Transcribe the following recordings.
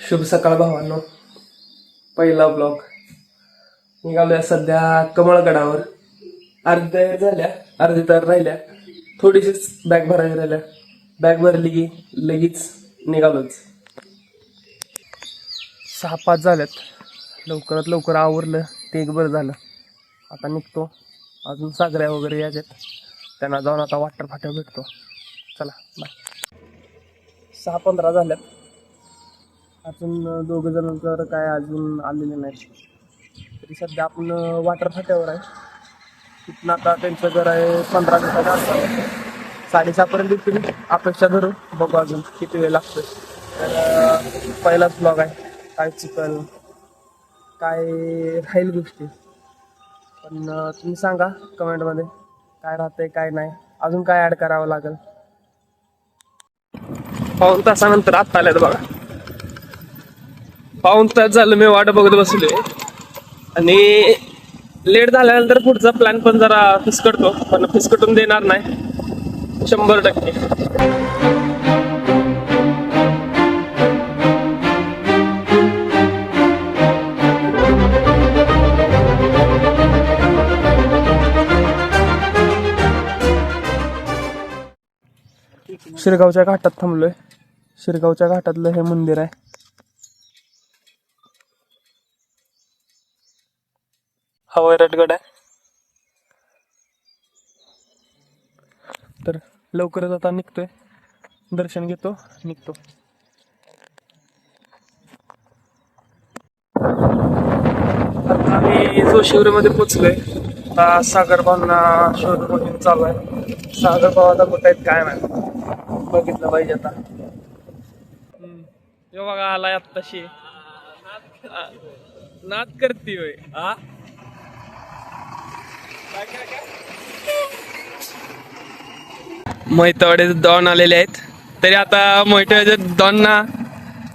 शुभ सकाळ भावांनो. पहिला ब्लॉग निघालोय सध्या कमळगडावर. अर्ध्या झाल्या अर्ध्या तर राहिल्या. थोडीशीच बॅग भरायला राहिल्या. बॅग भरली की लगेच निघालोच. सहा पाच झाल्यात. लवकरात लवकर आवरलं ते एक बरं झालं. आता निघतो. अजून सागऱ्या वगैरे याच्यात त्यांना जाऊन आता वाटर फाट्या भेटतो. चला बाय सहा पंधरा झाल्यात. अजून दोघं जण तर काय अजून आलेले नाहीत. तरी सध्या आपण वाटर फाट्यावर आहे. तिथून आता त्यांचं घर आहे पंधरा मिनिटाच्या आसपास. साडेसहापर्यंत तुम्ही अपेक्षा धरू. बघू अजून किती वेळ लागतो तर पहिलाच ब्लॉग आहे. काय चुकल काय राहील गोष्टी. पण तुम्ही सांगा कमेंटमध्ये काय राहतंय काय नाही. अजून काय ॲड करावं लागेल? पाऊन तासानंतर आत्ता आल्यात बघा. पाऊन तास झालं मी वाट बघत बसलोय. आणि लेट झाल्यानंतर पुढचा प्लॅन पण जरा फिसकटतो पण फिसकटून देणार नाही. शंभर टक्के. शिरगावच्या घाटात थांबलोय. शिरगावच्या घाटातलं हे मंदिर आहे. हा वैराटगड आहे. तर लवकरच आता निघतोय. दर्शन घेतो निघतो. आम्ही जोशिवरीमध्ये पोचलोय आता सागर भावना शोध मोहीम चालू आहे. सागर भाव आता कुठे आहेत काय नाही बघितलं पाहिजे आता. यो बघा आलाय आत्ताशी. नाद करती होय. आ? मोहितवाडे दॉन आलेले आहेत. तरी आता मोहितवाड्याच्या दॉनना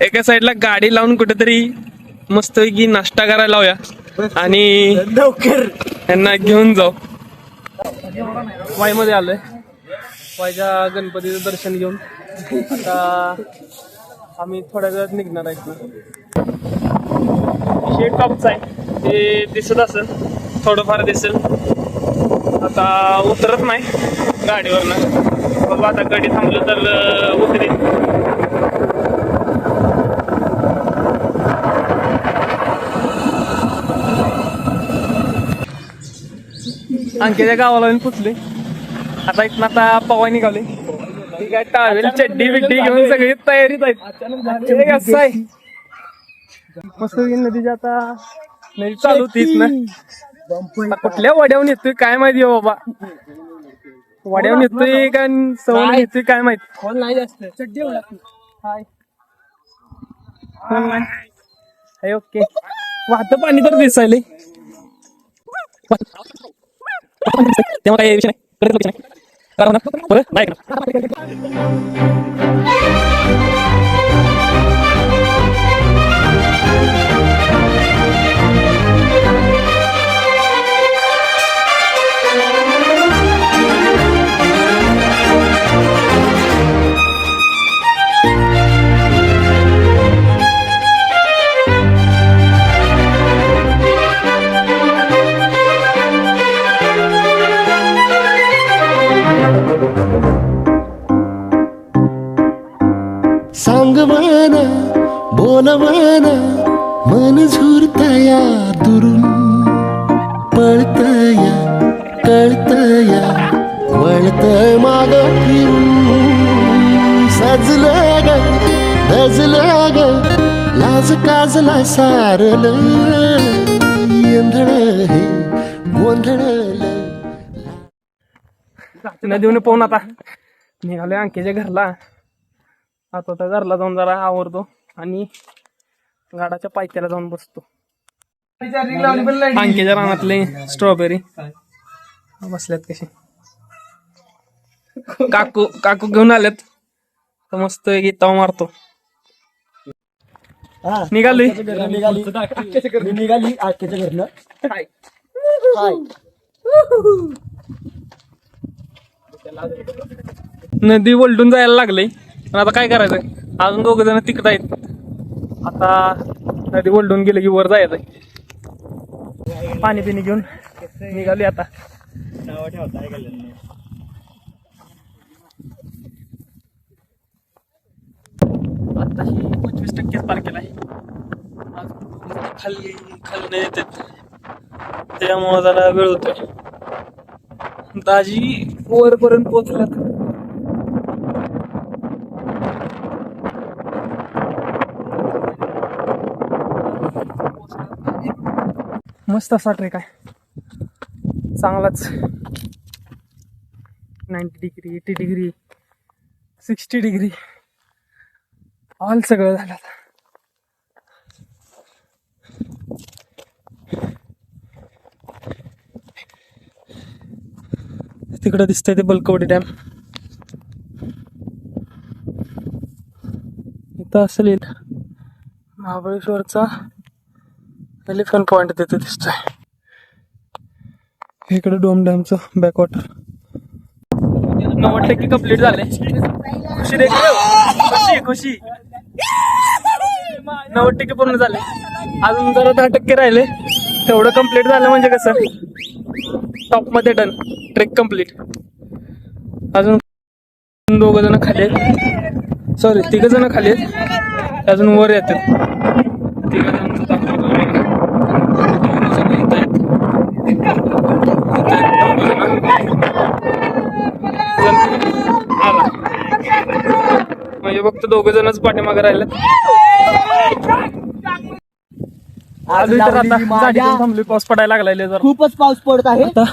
एका साईडला गाडी लावून कुठेतरी मस्तपैकी नाश्ता करायला लावूया. आणि लवकर यांना घेऊन जाऊ. वाईमध्ये आलोय. वाईच्या गणपतीचं दर्शन घेऊन. आता आम्ही थोड्या वेळात निघणार आहेत ना. शेड टॉपचं आहे. ते दिसत असेल. थोडंफार दिसेल. आता उतरत नाही गाडीवरनं. बघू आता गाडी थांबलं तर अं, उतरेल. अंकेच्या गावाला पुचले. आता इथनं आता पवा निघाले. टावेल चड्डी बिड्डी घेऊन सगळी तयारीत आहेत. हे कसं आहे? मस्त नदीच्या आता. नदी चालू होती इथनं. आता कुठल्या वड्यावून येतोय? काय माहिती हो बाबा? वड्यावून येतोय का सवय येतोय काय माहीत? नाही जास्त. चड्डी हाय. हाय. ओके. वाहतं पाणी तर दिसायले तेव्हा काय विषय नाही. करत विषय नाही. करा ना बरं नाही बोलवाना मन झुरतया दुरून पळतया कळतया वळतय माग फिरून. सजलं ग दजलं ग लाज काजला सारल. यंधळ हे गोंधळलं. देऊन पाहून आता. निघालोय अंकेच्या घरला. आता त्या घरला जाऊन जरा आवडतो आणि गाडाच्या पायथ्याला जाऊन बसतो. अंकेच्या रानातले स्ट्रॉबेरी बसल्यात कसे काकू काकू घेऊन आल्यात. तर मस्त गीता मारतो. निघालोय निघाली. निघाली. आख्याच्या घरनं हाय. हाय. नदी वलटून जायला लागले पण आता काय करायचं अजून दोघ जण तिकडं आहेत. आता नदी ओलडून गेलं की वर जायचं. पाणी पिणी घेऊन निघाली आता. आता ठेवता पंचवीस टक्केच पार आहे अजून खाली खाली नाही येतात त्यामुळे जरा वेळ होतोय. दाजी वरपर्यंत पोहोचल्यात. मस्त असा ट्रेक आहे. चांगलाच. Ninety degree eighty degree sixty degree all सगळं झालं आता. तिकडं दिसतंय ते बलकवडी डॅम इथं असेल महाबळेश्वरचा एलिफंट पॉइंट तिथे दिसतोय. इकडे डोम डॅमचं बॅकवॉटर नव्वद टक्के कंप्लीट झाले खुशी? खुशी खुशी. नव्वद टक्के पूर्ण झाले. अजून जरा दहा टक्के राहिले. तेवढं कंप्लीट झालं म्हणजे कसं? टॉपमध्ये डन ट्रेक कंप्लीट अजून दोघ जण खाली आहेत. सॉरी तिघ जण खाली आहेत. अजून वर येतात तिघ जण आला म्हणजे फक्त दोघ जणच पाठीमागे राहिले तर आता पाऊस पडायला लागलाय जरा. खूपच पाऊस पडत आहे. आता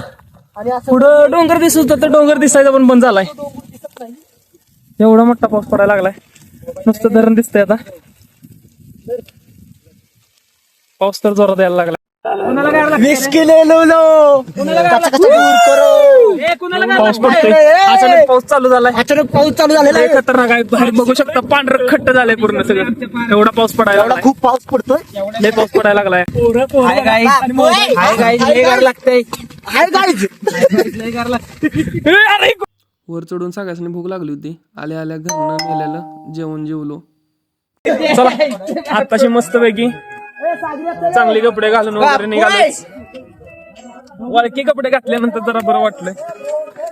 आणि असं पुढं डोंगर दिसत होता तर डोंगर दिसायचा पण बंद झालाय. दिसत नाही एवढा मोठा पाऊस पडायला लागलाय. नुसतं धरण दिसतंय आता. पाऊस तर जोरात यायला लागला रिस्की ले लो लो दूर करो. पाऊस पडतोय. अचानक पाऊस चालू झालाय अचानक पाऊस चालू झालेला लय आहे. खतरनाक आहे. बाहेर बघू शकता पांढरं खट्ट झालंय पूर्ण सगळं. एवढा पाऊस पडायला एवढा लागलाय. खूप पाऊस पडतोय. लय पाऊस पडायला लागलाय. हाय गाईज हाय गाईज लय गार लागतंय. हाय गाईज ए, अरे वर चढून सगळ्यासनी भूक लागली होती. आल्या आल्या घरनं नेलेलं जेवण जेवलो. चला आताशी मस्त पैकी चांगले कपडे घालून वगैरे निघाले. वळकी कपडे घातल्यानंतर जरा बरं वाटलं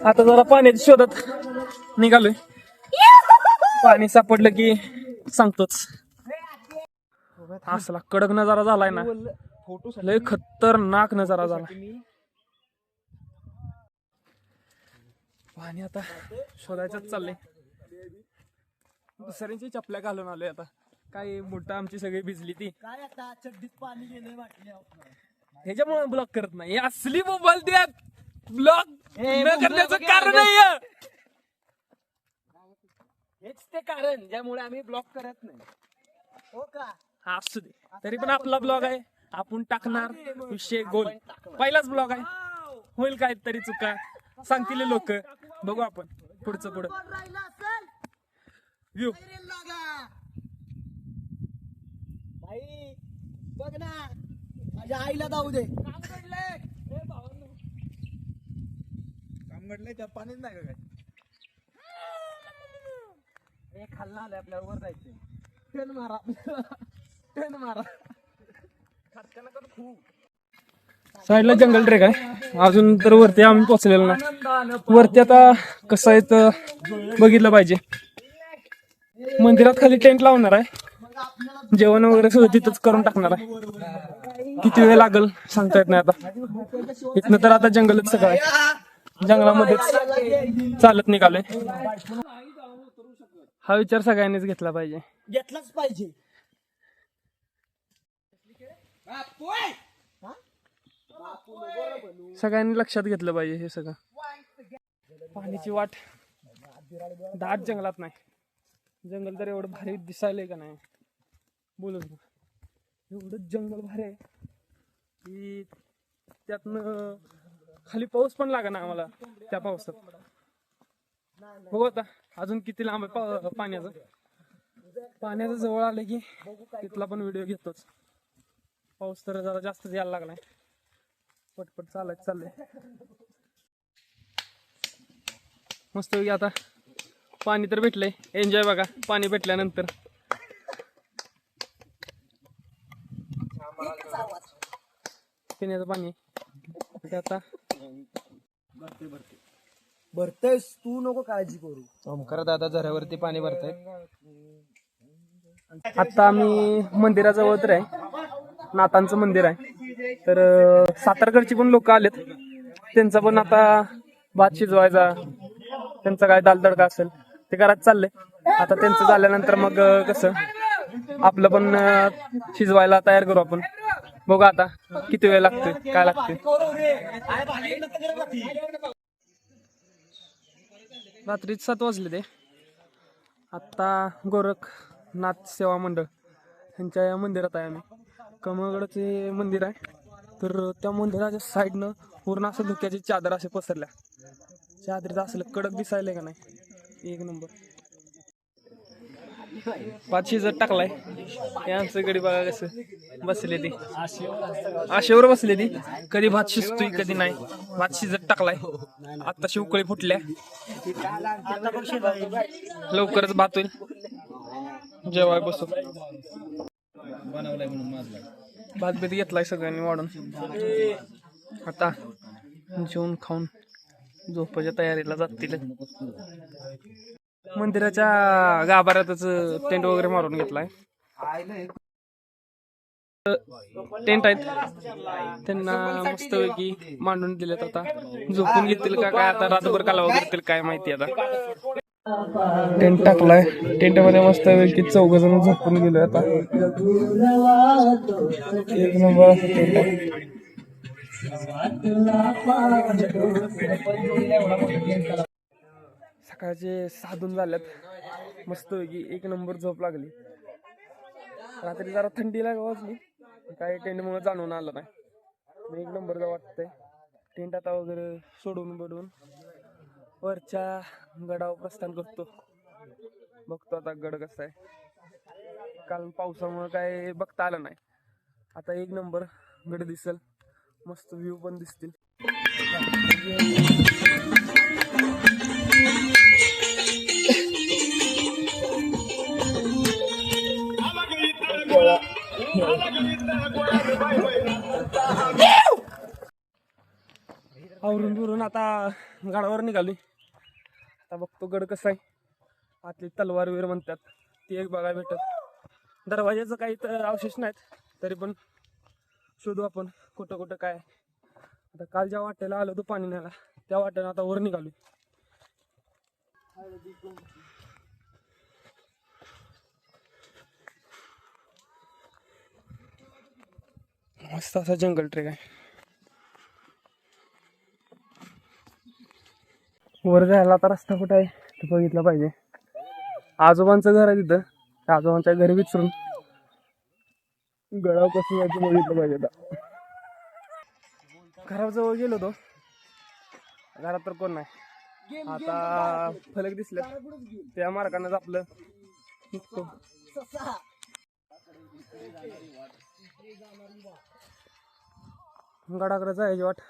आता जरा पाण्याच्या शोधात निघालोय. पाणी सापडलं की सांगतोच. असला कडक नजारा झालाय ना. लय खतरनाक नजारा झाला. पाणी आता शोधायचंच चाललंय. दुसऱ्यांची चपल्या घालून आलोय आता. काय मोठा आमची सगळी भिजली ती. काय आता चड्डीत पाणी गेलंय वाटले ह्याच्यामुळे ब्लॉक करत नाही. हे असली मोबाईल द्यात ब्लॉक न करण्याचं कारण आहे हेच ते कारण ज्यामुळे आम्ही ब्लॉक करत नाही. हो का? हा असू दे. तरी पण आपला ब्लॉग आहे. आपण टाकणार विषय गोल. पहिलाच ब्लॉग आहे. होईल काय तरी चुका. सांगतील लोक. बघू आपण पुढचं पुढं. व्ह्यू. बघ ना. माझ्या आईला जाऊ दे. हे खाल्ला आलं आपल्याला वर जायचं टन मारा टन मारा. साईडला जंगल ट्रेक आहे अजून तर वरती आम्ही पोहोचलेलो नाही. वरती आता कसं आहे तर बघितलं पाहिजे. मंदिरात खाली टेंट लावणार आहे. जेवण वगैरे सगळं तिथंच करून टाकणार आहे. किती वेळ लागल सांगता येत नाही आता. इथनं तर आता जंगलच सगळं आहे. जंगलामध्येच चालत निघालोय. हा विचार सगळ्यांनीच घेतला पाहिजे. घेतलाच पाहिजे. सगळ्यांनी लक्षात घेतलं पाहिजे हे सगळं. पाण्याची वाट दाट जंगलात नाही. जंगल तर एवढं भारी दिसायलंय का नाही? बोलच ना एवढं जंगल भारी आहे. की त्यातनं खाली पाऊस पण लागा ना आम्हाला त्या पावसात. बघू आता अजून किती लांब आहे पाण्याचं. पाण्याचं जवळ आलं की तिथला पण व्हिडिओ घेतोच. पाऊस तर जरा जास्त यायला लागलाय. पटपट चालायच चाललंय. मस्त आता पाणी तर भेटलंय. एन्जॉय बघा. पाणी भेटल्यानंतर. पिण्याचं पाणी ते आता भरतेस तू नको काळजी करू. ओमकार दादा झऱ्यावरती पाणी भरतायत आता आम्ही मंदिराजवळ तर आहे. नाथांचं मंदिर आहे. तर सातारकडची पण लोक आलेत. त्यांचा पण आता भात शिजवायचा. त्यांचा काय दाल तडका असेल ते करायचं चाललंय. आता त्यांचं झाल्यानंतर मग कसं आपलं पण शिजवायला तयार करू आपण. बघू आता किती वेळ लागतोय काय लागतोय? रात्री सात वाजले ते. आत्ता गोरखनाथ सेवा मंडळ यांच्या या मंदिरात आहे आम्ही. कमळगडचे मंदिर आहे. तर त्या मंदिराच्या साईडनं पूर्ण असं धुक्याची चादर असे पसरल्या. चादरीचं असलं कडक दिसायला का नाही? एक नंबर. पाचशे शिजत टाकलाय हे आमचं गडी बघा कसं बसले ती. आशेवर बसले ती. कधी भात शिजतोय कधी नाही. भात शिजत टाकलाय आता शिवकळी फुटल्या. लवकरच भात होईल. जेवाय बसू. भात बीत घेतलाय सगळ्यांनी वाढून. आता जेवून खाऊन झोपाच्या तयारीला जातील. मंदिराच्या गाभाऱ्यातच टेंट वगैरे मारून घेतलाय. टेंट आहेत. त्यांना मस्तपैकी मांडून दिलेत आता. झोपून घेतील का काय आता रातभर काला करतील काय माहिती आता. टेंट टाकलाय. टेंटमध्ये मस्त पैकी चौघ जण झोपून गेले आता. एक नंबर असं टेंट आहे. सकाळचे साधून झाल्यात. मस्त पैकी एक नंबर झोप लागली. रात्री जरा थंडी लाग वाजली. काही टेंटमुळे जाणून आलं नाही. एक नंबर वाटतंय. टेंट आता वगैरे सोडून बडून वरच्या गडावर प्रस्थान करतो. बघतो आता गड कसा आहे. काल पावसामुळे काय बघता आलं नाही. आता एक नंबर गड दिसल. मस्त व्ह्यू पण दिसतील. आवरून बिरून आता गडावर निघाली आता बघतो गड कसा आहे. आतली तलवार वीर म्हणतात ती एक बघायला भेटत दरवाजाचं काही तर अवशेष नाहीत तरी पण शोधू आपण कुठं कुठं काय आता काल ज्या वाट्याला आलो तो पाणी न्यायला त्या वाट्यानं आता वर निघालो मस्त असा जंगल ट्रेक आहे. वर जायला आता रस्ता कुठं आहे ते बघितलं पाहिजे. आजोबांचं घर आहे तिथं. आजोबांच्या घरी विचारून गडाव कसं जायचं बघितलं पाहिजे आता. घराजवळ गेलो तो घरात तर कोण नाही. आता फलक दिसले त्या मार्गानेच आपलं निघतो. गडाकडे जायची वाट.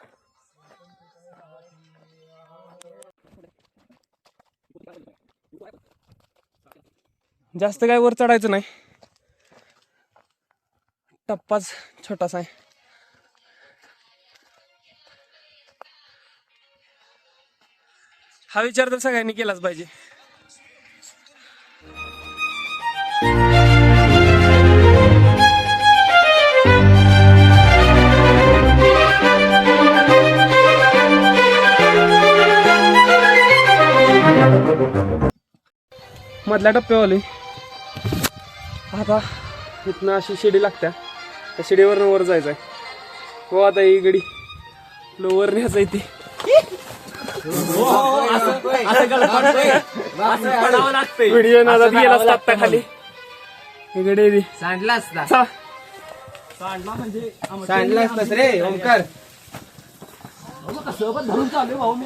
जास्त काय वर चढायचं नाही. टप्पाच छोटासा आहे. हा विचार तर सगळ्यांनी केलाच पाहिजे. मधल्या टप्प्यावाली. आता इथनं अशी शिडी लागत्या. त्या शिडीवर वर जायचंय. हो आता ही गडी लोवर न्यायचंय ती व्हिडिओ नादात गेला असता खाली. ही गडी सांडला असता सांडला म्हणजे सांडला असतात रे ओमकार सोबत धरून चालू भाऊ मी.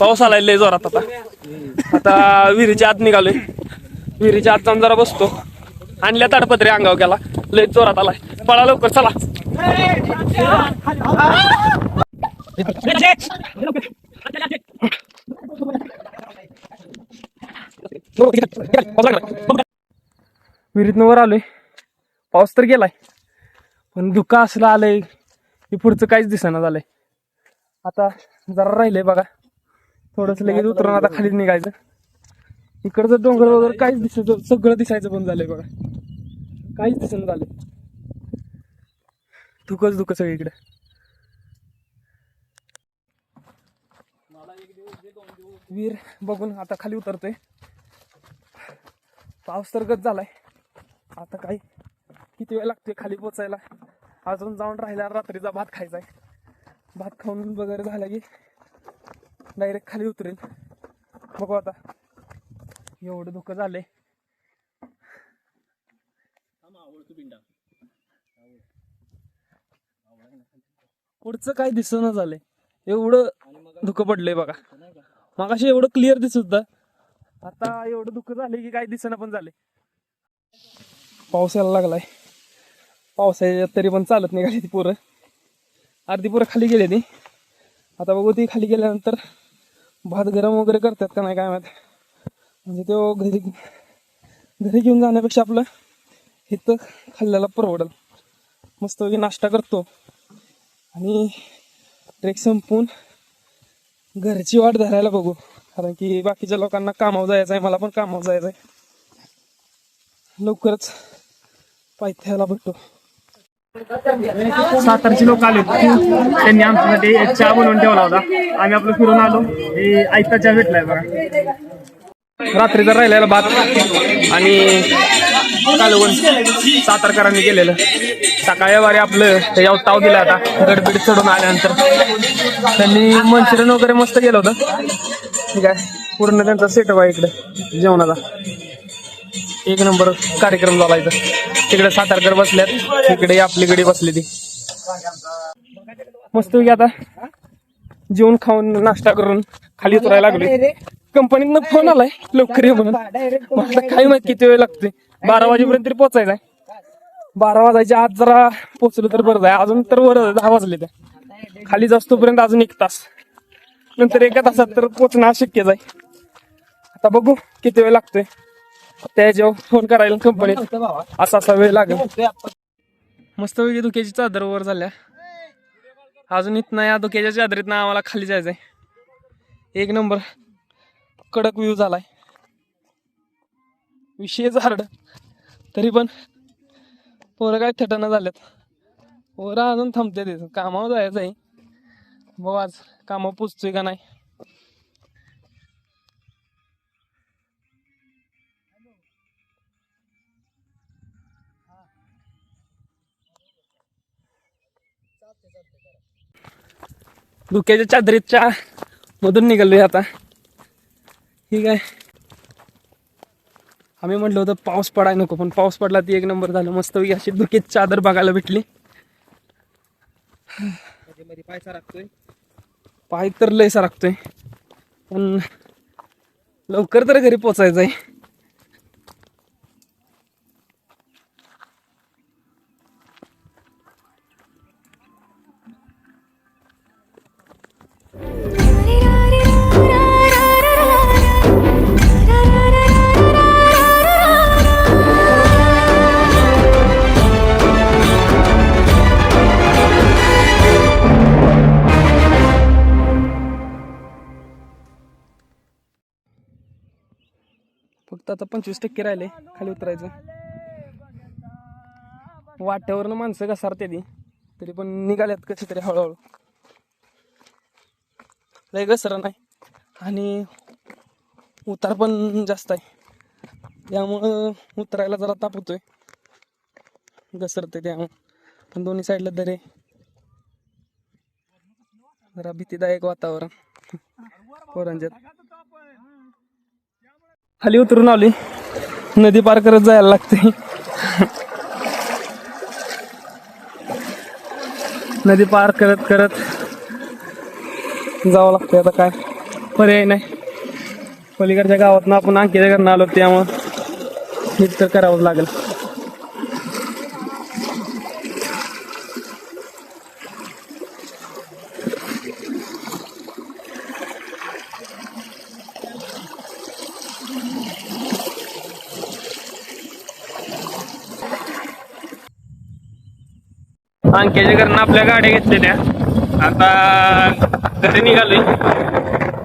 पाऊस आलाय लय जोरात आता. आता विहिरीच्या आत निघालोय. विहिरीच्या आत जाऊन जरा बसतो. आणल्या ताडपत्रे अंगाव गेला लय जोरात आलाय. पळा लवकर चला. विहिरीतनं वर आलोय. पाऊस तर गेलाय. पण धुका असलं आलंय. हे पुढचं काहीच दिसेना झालंय. आता जरा राहिलंय बघा. थोडस लगेच उतरून आता खाली निघायचं. इकडचं डोंगर वगैरे काहीच दिसायचं सगळं दिसायचं बंद झालंय बघा. काहीच दिसणं झालंय. धुकच धुक सगळीकडे वीर बघून आता खाली उतरतोय. पाऊस तर गत झालाय. आता काही किती वेळ लागतोय खाली पोचायला? अजून जाऊन राहिला रात्रीचा भात खायचा आहे भात खाऊन वगैरे झाला की डायरेक्ट खाली उतरेल. बघू आता. एवढं धोकं झालंय. पुढचं काय दिसणं झालंय. एवढं धुकं पडलंय बघा. मगाशी एवढं क्लिअर दिसत होतं. आता एवढं धुकं झालंय की काय दिसणं पण झालंय. पाऊस यायला लागलाय. पावसाच्या तरी पण चालत निघाली ती पोरं. अर्धी पोरं खाली गेले ती आता बघू ती खाली गेल्यानंतर भात गरम वगैरे करतात का नाही काय माहीत. म्हणजे तो घरी घरी घेऊन जाण्यापेक्षा आपलं इथं खाल्ल्याला परवडल. मस्तपैकी नाश्ता करतो. आणि ट्रेक संपून घरची वाट धरायला बघू. कारण की बाकीच्या लोकांना कामावर जायचं आहे मला पण कामावर जायचं आहे लवकरच पायथ्याला भेटतो सातारचे लोक आले त्यांनी आमच्यासाठी एक चहा बनवून ठेवला होता. आम्ही आपलं फिरून आलो. हे आयता चहा भेटलाय बघा. रात्रीचा राहिलेला भात आणि कालवण सातारकरांनी केलेलं. सकाळी वारी आपलं त्याच्यावर ताव दिला आता. गडबीड चढून आल्यानंतर. त्यांनी मंचुरियन वगैरे मस्त केलं होतं. ठीक आहे. पूर्ण त्यांचा सेटअप आहे इकडे जेवणाचा एक नंबर कार्यक्रम झाला इथं तिकडे सातारकर बसल्यात. इकडे आपली गडी बसली ती. मस्त आता जेवण खाऊन नाश्ता करून खाली उतरायला लागले कंपनीतनं फोन आलाय लवकर ये म्हणून. म्हटलं काय माहीत किती वेळ लागतोय. बारा वाजेपर्यंत तरी पोहोचायचं आहे बारा वाजायच्या आत जरा पोचलो तर बरं आहे अजून तर वर दहा वाजले त्या. खाली जास्तोपर्यंत अजून एक तास. नंतर एका तासात तर पोचणं अशक्यच आहे आता बघू किती वेळ लागतोय. त्याच्यावर फोन करायला कंपनीत असा असा वेळ लागेल. मस्त वेगळी धुक्याची चादर वर झाल्या. अजून इथं या धुक्याच्या चादरीतनं आम्हाला खाली जायचंय. एक नंबर. कडक व्ह्यू झालाय. विषय झाड. तरी पण पोरं काय थटाना झाल्यात. पोरं अजून थांबते ते कामावर जायचं आहे बघ आज कामावर पोचतोय का नाही? धुक्याच्या चादरीच्या मधून निघालोय आता. ठीक आहे आम्ही म्हटलं होतं पाऊस पडाय नको पण पाऊस पडला ती एक नंबर झालं. मस्त अशी धुकेत चादर बघायला भेटली. पाय सारखतोय पाय तर लय सारखतोय पण लवकर तर घरी पोचायचं आहे आता पंचवीस टक्के राहिले खाली उतरायचं. वाट्यावरनं माणसं घसारते ती तरी पण निघाल्यात कशी तरी हळूहळू. लय घसरा नाही आणि उतार पण जास्त आहे. त्यामुळं उतरायला जरा ताप होतोय. घसरते त्यामुळं. पण दोन्ही साईडला दरे. जरा भीतीदायक वातावरण. पोरांच्यात. खाली उतरून आली नदी पार करत जायला लागते. नदी पार करत करत जावं लागतं आता काय पर्याय नाही. पलीकडच्या गावातनं आपण आणखी घरनं आलो त्यामुळं तर करावंच लागेल. अंक्याच्या घरनं आपल्या गाड्या घेतलेल्या आता घरी निघालोय.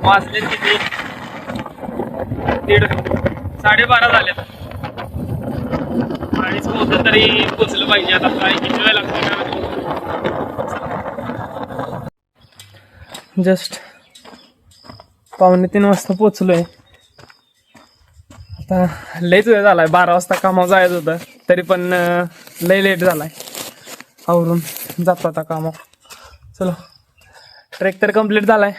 वाजले किती? दीड साडेबारा झालेत. अडीच पोहोचलं तरी पोचलं पाहिजे आता. किती वेळ लागतो जस्ट पावणे तीन वाजता पोचलोय. आता लयच वेळ झालाय. बारा वाजता कामावर जायचं होतं. तरी पण लई लय लेट झालाय. आवरून जातो आता कामा. चला. ट्रेक तर कंप्लीट झालाय.